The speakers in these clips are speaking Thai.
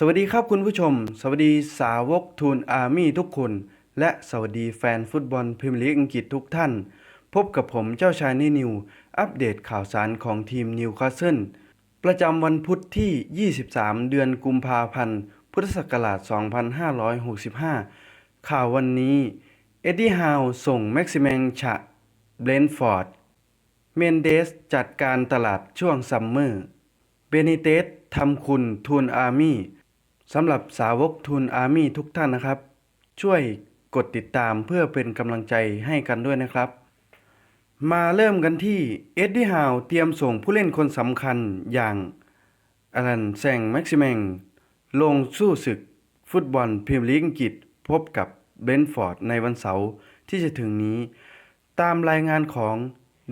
สวัสดีครับคุณผู้ชม สวัสดีสาวกทูนอาร์มี่ทุกคน และสวัสดีแฟนฟุตบอลพรีเมียร์ลีกอังกฤษทุกท่าน พบกับผมเจ้าชายนินิว อัปเดตข่าวสารของทีมนิวคาสเซิลประจำวันพุธที่ 23 เดือนกุมภาพันธ์ พุทธศักราช 2565 ข่าววันนี้ เอ็ดดี้ฮาวส่งแม็กซิแมงฉะเบรนฟอร์ด เมนเดสจัดการตลาดช่วงซัมเมอร์ เบนิเตสทำคุณทูนอาร์มี่ สำหรับสาวกทูนอาร์มี่ทุกท่านนะครับ ช่วยกดติดตามเพื่อเป็นกำลังใจให้กันด้วยนะครับ มาเริ่มกันที่เอ็ดดี้ฮาวเตรียมส่งผู้เล่นคนสำคัญอย่างอลันแซงแม็กซิแมงลงสู้ศึกฟุตบอลพรีเมียร์ลีกอังกฤษพบกับเบนฟอร์ดในวันเสาร์ที่จะถึงนี้ ตามรายงานของ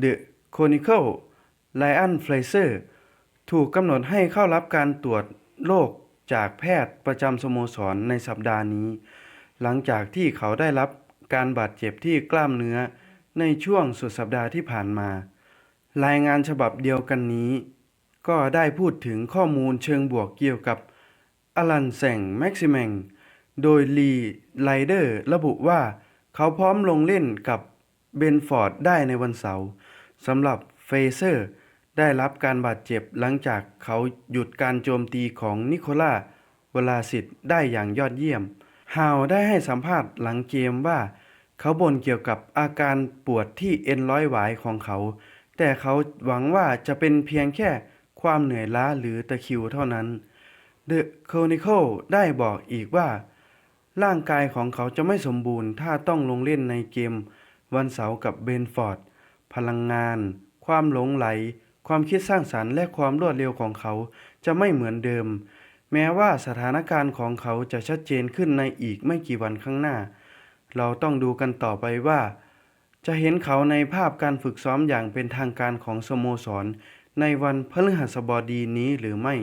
The Chronicle ไลอันเฟลเซอร์ถูกกำหนดให้เข้ารับการตรวจโรค จากแพทย์ประจำสโมสรในสัปดาห์นี้ หลังจากที่เขาได้รับการบาดเจ็บที่กล้ามเนื้อในช่วงสุดสัปดาห์ที่ผ่านมา รายงานฉบับเดียวกันนี้ ก็ได้พูดถึงข้อมูลเชิงบวกเกี่ยวกับอลันแซงแม็กซิแมงโดยลีไลเดอร์ระบุว่าเขาพร้อมลงเล่นกับเบนฟอร์ดได้ในวันเสาร์สำหรับเฟเซอร์ ได้รับการบาดเจ็บหลังจากเขาหยุดการโจมตีของนิโคล่าเวลาสิตได้อย่างยอดเยี่ยม ฮาวได้ให้สัมภาษณ์หลังเกมว่า เขาบ่นเกี่ยวกับอาการปวดที่เอ็นร้อยหวายของเขา แต่เขาหวังว่าจะเป็นเพียงแค่ความเหนื่อยล้าหรือตะคิวเท่านั้น The Chronicle ได้บอกอีกว่า ร่างกายของเขาจะไม่สมบูรณ์ ถ้าต้องลงเล่นในเกม วันเสาร์กับเบนฟอร์ด พลังงาน ความหลงไหล ความคิดสร้างสรรค์และความรวดเร็วของเขาจะไม่เหมือนเดิม แม้ว่าสถานการณ์ของเขาจะชัดเจนขึ้นในอีกไม่กี่วันข้างหน้า เราต้องดูกันต่อไปว่า จะเห็นเขาในภาพการฝึกซ้อมอย่างเป็นทางการของสโมสร ในวันพฤหัสบดีนี้หรือไม่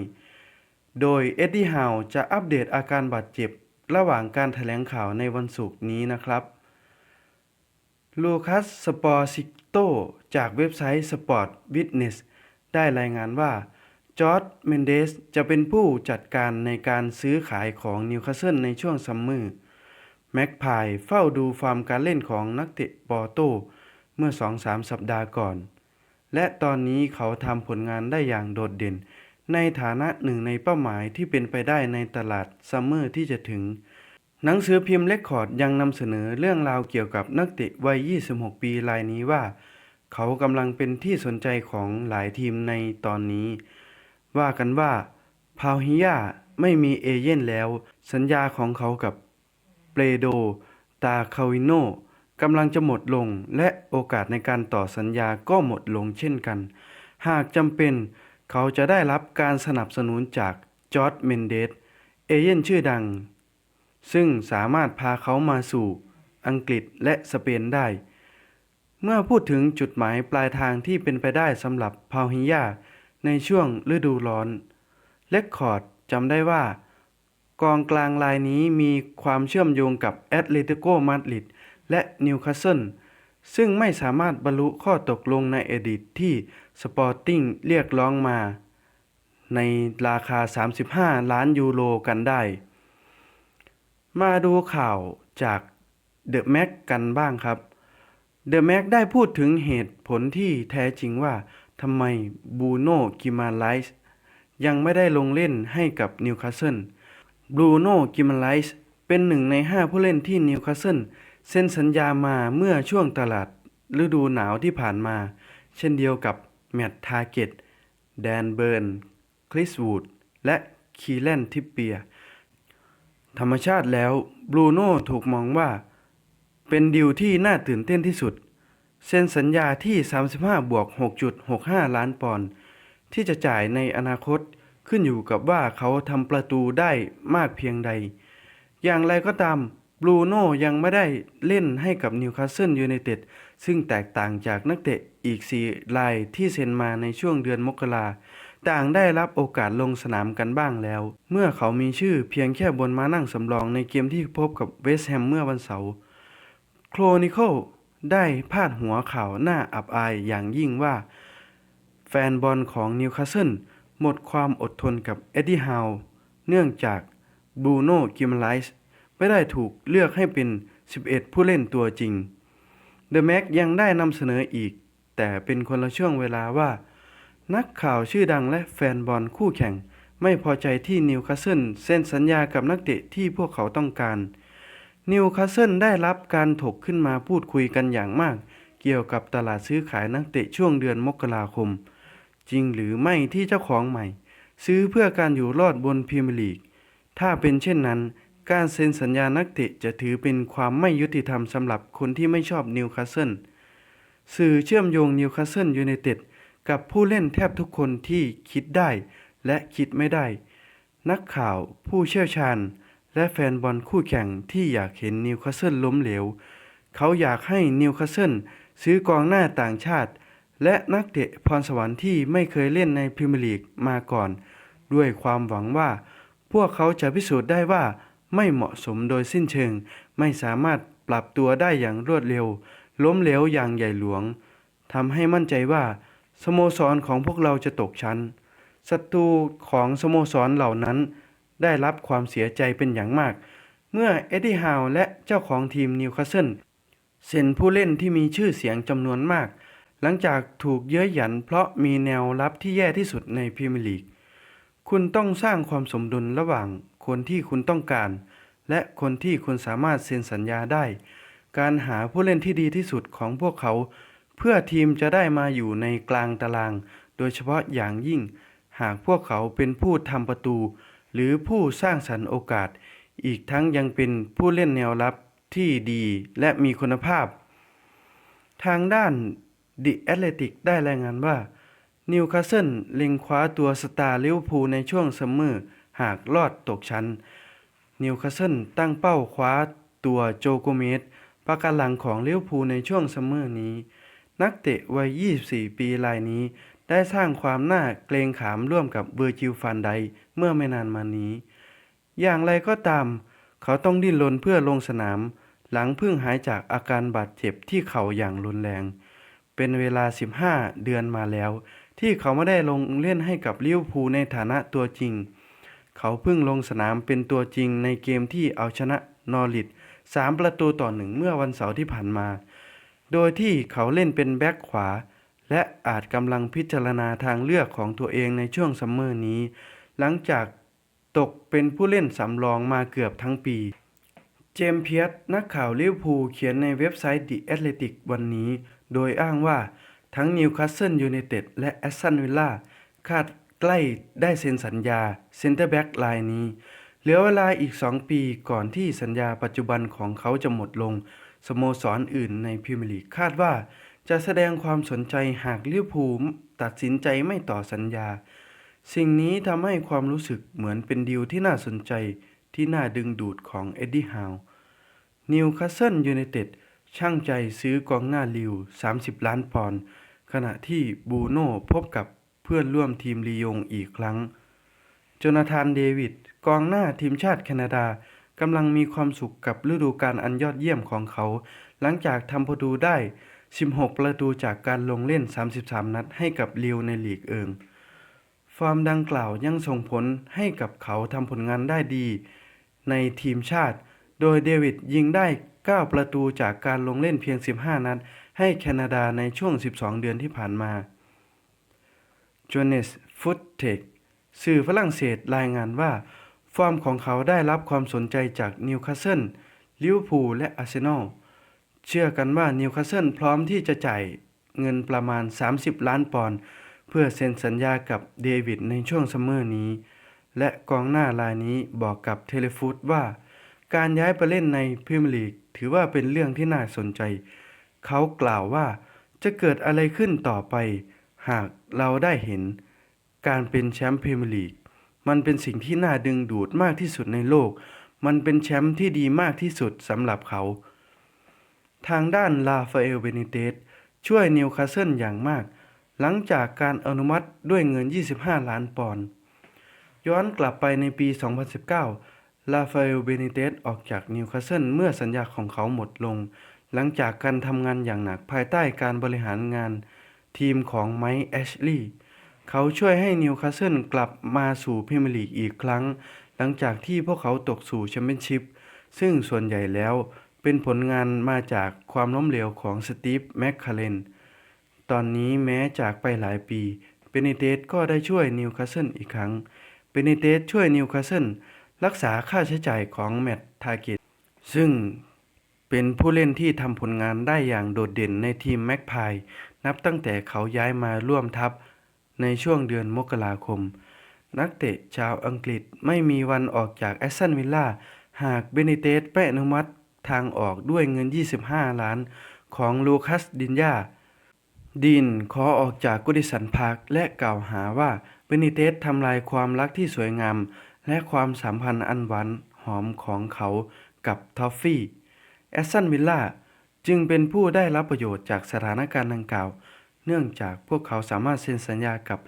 โดยเอ็ดดี้ฮาวจะอัปเดตอาการบาดเจ็บ ระหว่างการแถลงข่าวในวันศุกร์นี้นะครับลูคัส สปอร์ซิโต จากเว็บไซต์ Sport Witness ได้รายงานว่าจอร์จเมนเดสจะเป็นผู้จัดการในการซื้อขายของนิวคาสเซิลในช่วงซัมเมอร์ แม็กพายเฝ้าดูฟอร์มการเล่นของนักเตะปอร์โตเมื่อ2-3สัปดาห์ก่อน และตอนนี้เขาทำผลงานได้อย่างโดดเด่น ในฐานะหนึ่งในเป้าหมายที่เป็นไปได้ในตลาดซัมเมอร์ที่จะถึง หนังสือพิมพ์เลคคอร์ดยังนำเสนอเรื่องราวเกี่ยวกับนักเตะวัย 26 ปีรายนี้ว่า เขากำลังเป็นที่สนใจของหลายทีมในตอนนี้ ว่ากันว่าพาวฮิยาไม่มีเอเย่นแล้ว สัญญาของเขากับเปโด ตาคาวิโนกำลังจะหมดลงและโอกาสในการต่อสัญญาก็หมดลงเช่นกัน หากจำเป็นเขาจะได้รับการสนับสนุนจากจอร์จเมนเดสเอเย่นชื่อดัง ซึ่งสามารถพาเขามาสู่อังกฤษและสเปนได้ เมื่อพูดถึงจุดหมายปลายทางที่เป็นไปได้สำหรับพาวฮิยาในช่วงฤดูร้อนเลคคอร์ดจำได้ว่า กองกลางรายนี้มีความเชื่อมโยงกับแอตเลติโกมาดริดและนิวคาสเซิลซึ่งไม่สามารถบรรลุข้อตกลงในอดีตที่สปอร์ติ้งเรียกร้องมา ในราคา 35 ล้านยูโรกันได้ มาดูข่าวจากเดอะแม็กกันบ้างครับ เดอะแม็กได้พูดถึงเหตุผลที่แท้จริงว่าทำไมบูโน่กิมาไลส์ยังไม่ได้ลงเล่นให้กับนิวคาสเซิลบูโน่กิมาไลส์เป็นหนึ่งใน 5 ผู้เล่นที่นิวคาสเซิลเซ็นสัญญามาเมื่อช่วงตลาดฤดูหนาวที่ผ่านมา เช่นเดียวกับแมตต์ทาเกตแดนเบิร์น คริสวูด และคีแลนทิปเปีย ธรรมชาติแล้วบรูโน่ถูกมองว่า เป็นดีลที่น่าตื่นเต้นที่สุด เซ็นสัญญาที่ 35 บวก 6.65 ล้านปอนด์ที่จะจ่ายในอนาคตขึ้นอยู่กับว่าเขาทำประตูได้มากเพียงใด อย่างไรก็ตามบรูโน่ยังไม่ได้เล่นให้กับนิวคาสเซิลยูไนเต็ดซึ่งแตกต่างจากนักเตะอีก 4 รายที่เซ็นมาในช่วงเดือนมกราต่างได้รับโอกาสลงสนามกันบ้างแล้ว เมื่อเขามีชื่อเพียงแค่บนมานั่งสำรองในเกมที่พบกับเวสต์แฮมเมื่อวันเสาร์ โครนิเคิลได้พาดหัวข่าวหน้าอับอายอย่างยิ่งว่า แฟนบอลของนิวคาสเซิลหมดความอดทนกับเอ็ดดี้ฮาวเนื่องจากบรูโน่กิมไลส์ไม่ได้ถูกเลือกให้เป็น 11 ผู้เล่นตัวจริง เดอะแม็กยังได้นำเสนออีก แต่เป็นคนละช่วงเวลาว่า นักข่าวชื่อดังและแฟนบอลคู่แข่ง ไม่พอใจที่นิวคาสเซิลเซ็นสัญญากับนักเตะที่พวกเขาต้องการ นิวคาสเซิลได้รับการถกขึ้นมาพูดคุยกันอย่างมาก เกี่ยวกับตลาดซื้อขายนักเตะช่วงเดือนมกราคม จริงหรือไม่ที่เจ้าของใหม่ ซื้อเพื่อการอยู่รอดบนพรีเมียร์ลีก ถ้าเป็นเช่นนั้น การเซ็นสัญญานักเตะจะถือเป็นความไม่ยุติธรรมสำหรับคนที่ไม่ชอบนิวคาสเซิลสื่อเชื่อมโยงนิวคาสเซิลยูไนเต็ดกับผู้เล่นแทบทุกคนที่คิดได้และคิดไม่ได้ นักข่าวผู้เชี่ยวชาญ และแฟนบอลคู่แข่งที่อยากเห็นนิวคาสเซิลล้มเหลว เขาอยากให้นิวคาสเซิลซื้อกองหน้าต่างชาติ และนักเตะพรสวรรค์ที่ไม่เคยเล่นในพรีเมียร์ลีกมาก่อน ด้วยความหวังว่า พวกเขาจะพิสูจน์ได้ว่าไม่เหมาะสมโดยสิ้นเชิง ไม่สามารถปรับตัวได้อย่างรวดเร็ว ล้มเหลวอย่างใหญ่หลวงทำให้มั่นใจว่าสโมสรของพวกเราจะตกชั้นศัตรูของสโมสรเหล่านั้น ได้รับความเสียใจเป็นอย่างมาก เมื่อเอ็ดดี้ฮาวและเจ้าของทีมนิวคาสเซิลเซ็นผู้เล่นที่มีชื่อเสียงจำนวนมาก หลังจากถูกเย้ยหยันเพราะมีแนวรับที่แย่ที่สุดในพรีเมียร์ลีก คุณต้องสร้างความสมดุลระหว่างคนที่คุณต้องการ และคนที่คุณสามารถเซ็นสัญญาได้ การหาผู้เล่นที่ดีที่สุดของพวกเขา เพื่อทีมจะได้มาอยู่ในกลางตาราง โดยเฉพาะอย่างยิ่ง หากพวกเขาเป็นผู้ทำประตู หรือผู้สร้างสรรค์โอกาส อีกทั้งยังเป็นผู้เล่นแนวรับที่ดีและมีคุณภาพ ทางด้าน The Athletic ได้รายงานว่านิวคาสเซิลเล็งคว้าตัวสตาร์ลิเวอร์พูลในช่วงซัมเมอร์หากรอดตกชั้น นิวคาสเซิลตั้งเป้าคว้าตัวโจโกเมสประกันหลังของลิเวอร์พูลในช่วงซัมเมอร์นี้ นักเตะวัย 24 ปีรายนี้ ได้สร้างความน่าเกรงขามร่วมกับเบอร์จิลฟันไดเมื่อไม่นานมานี้ อย่างไรก็ตาม เขาต้องดิ้นรนเพื่อลงสนาม หลังเพิ่งหายจากอาการบาดเจ็บที่เข่าอย่างรุนแรง เป็นเวลา 15 เดือนมาแล้ว ที่เขาไม่ได้ลงเล่นให้กับลิเวอร์พูลในฐานะตัวจริง เขาเพิ่งลงสนามเป็นตัวจริงในเกมที่เอาชนะนอริท3ประตูต่อหนึ่งเมื่อวันเสาร์ที่ผ่านมา โดยที่เขาเล่นเป็นแบ็คขวา และอาจกำลังพิจารณาทางเลือกของตัวเองในช่วงซัมเมอร์นี้ หลังจากตกเป็นผู้เล่นสำรองมาเกือบทั้งปี เจมเพียร์นักข่าวลิเวอร์พูลเขียนในเว็บไซต์ The Athletic วันนี้ โดยอ้างว่าทั้งนิวคาสเซิลยูไนเต็ดและแอสตันวิลล่าคาดใกล้ได้เซ็นสัญญาเซ็นเตอร์แบ็กรายนี้ เหลือเวลาอีก 2 ปีก่อนที่สัญญาปัจจุบันของเขาจะหมดลง สโมสรออื่นในพรีเมียร์ลีกคาดว่า จะแสดงความสนใจหากลิเวอร์พูลตัดสินใจไม่ต่อสัญญา สิ่งนี้ทำให้ความรู้สึกเหมือนเป็นดีลที่น่าสนใจที่น่าดึงดูดของเอ็ดดี้ฮาวนิวคาสเซิลยูไนเต็ดช่างใจซื้อกองหน้าลิว 30 ล้านปอนด์ขณะที่บูโน่พบกับเพื่อนร่วมทีมลียงอีกครั้งโจนาธานเดวิดกองหน้าทีมชาติแคนาดากำลังมีความสุขกับฤดูกาลอันยอดเยี่ยมของเขา หลังจากทำประตูได้ 16 ประตูจากการลงเล่น 33 นัดให้กับลิวในลีกเอิง ฟอร์มดังกล่าวยังส่งผลให้กับเขาทำผลงานได้ดี ในทีมชาติ โดยเดวิดยิงได้ 9 ประตูจากการลงเล่นเพียง 15 นัด ให้แคนาดาในช่วง 12 เดือนที่ผ่านมาจ o เนสฟุตเทคสื่อฝรั่งเศสรายงานว่า ฟอร์มของเขาได้รับความสนใจจากนิวคาสเซิลลิเวอร์พูลและอาร์เซนอล เชื่อกันว่านิวคาสเซิลพร้อมที่จะจ่ายเงินประมาณ 30 ล้านปอนด์เพื่อเซ็นสัญญากับเดวิดในช่วงซัมเมอร์นี้ และกองหน้ารายนี้บอกกับเทเลฟูดว่า การย้ายไปเล่นในพรีเมียร์ลีกถือว่าเป็นเรื่องที่น่าสนใจ เขากล่าวว่าจะเกิดอะไรขึ้นต่อไป หากเราได้เห็น การเป็นแชมป์พรีเมียร์ลีกมันเป็นสิ่งที่น่าดึงดูดมากที่สุดในโลก มันเป็นแชมป์ที่ดีมากที่สุดสำหรับเขา ทางด้านลาฟาเอลเบนิเตสช่วยนิวคาสเซิลอย่างมาก หลังจากการอนุมัติด้วยเงิน 25 ล้านปอนด์ย้อนกลับไปในปี 2019 ลาฟาเอลเบนิเตสออกจากนิวคาสเซิลเมื่อสัญญาของเขาหมดลง หลังจากการทำงานอย่างหนักภายใต้การบริหารงาน ทีมของไมค์แอชลีย์เขาช่วยให้นิวคาสเซิลกลับมาสู่พรีเมียร์ลีกอีกครั้ง หลังจากที่พวกเขาตกสู่แชมเปี้ยนชิพซึ่งส่วนใหญ่แล้ว เป็นผลงานมาจากความล้มเหลวของสตีฟแมคคาเลนตอนนี้แม้จากไปหลายปีเบนิเตสก็ได้ช่วยนิวคาสเซิลอีกครั้งเบนิเตสช่วยนิวคาสเซิลรักษาค่าใช้จ่ายของแมตต์ทาเกตซึ่งเป็นผู้เล่นที่ทำผลงานได้อย่างโดดเด่นในทีมแม็กพายนับตั้งแต่เขาย้ายมาร่วมทัพในช่วงเดือนมกราคม นักเตะชาวอังกฤษไม่มีวันออกจากแอสตันวิลล่าหากเบนิเตสไม่อนุมัติ ทางออกด้วยเงิน 25 ล้านของลูคัสดินยาดีนขอออกจากกุดิสันพาร์คและกล่าวหาว่าเบนิเตสทำลายความรักที่สวยงาม และความสัมพันธ์อันหวานหอมของเขากับทอฟฟี่แอสตันวิลล่าจึงเป็นผู้ได้รับประโยชน์จากสถานการณ์ดังกล่าว เนื่องจากพวกเขาสามารถเซ็นสัญญากับ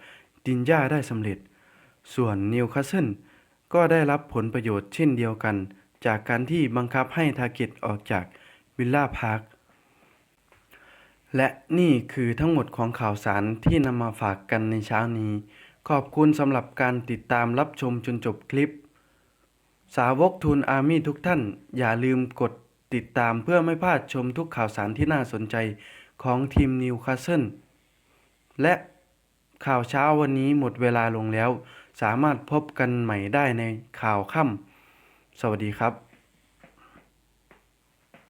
ดินยาได้สำเร็จ ส่วนนิวคาสเซิลก็ได้รับผลประโยชน์เช่นเดียวกัน จากการที่บังคับให้ทาเก็ตออกจากวิลล่าพาร์คและนี่คือทั้งหมดของข่าวสารที่นำมาฝากกันในเช้านี้ ขอบคุณสำหรับการติดตามรับชมจนจบคลิป สาวกทูนอาร์มี่ทุกท่าน อย่าลืมกดติดตามเพื่อไม่พลาดชมทุกข่าวสารที่น่าสนใจของทีมนิวคาสเซิลและข่าวเช้าวันนี้หมดเวลาลงแล้ว สามารถพบกันใหม่ได้ในข่าวค่ำ สวัสดีครับ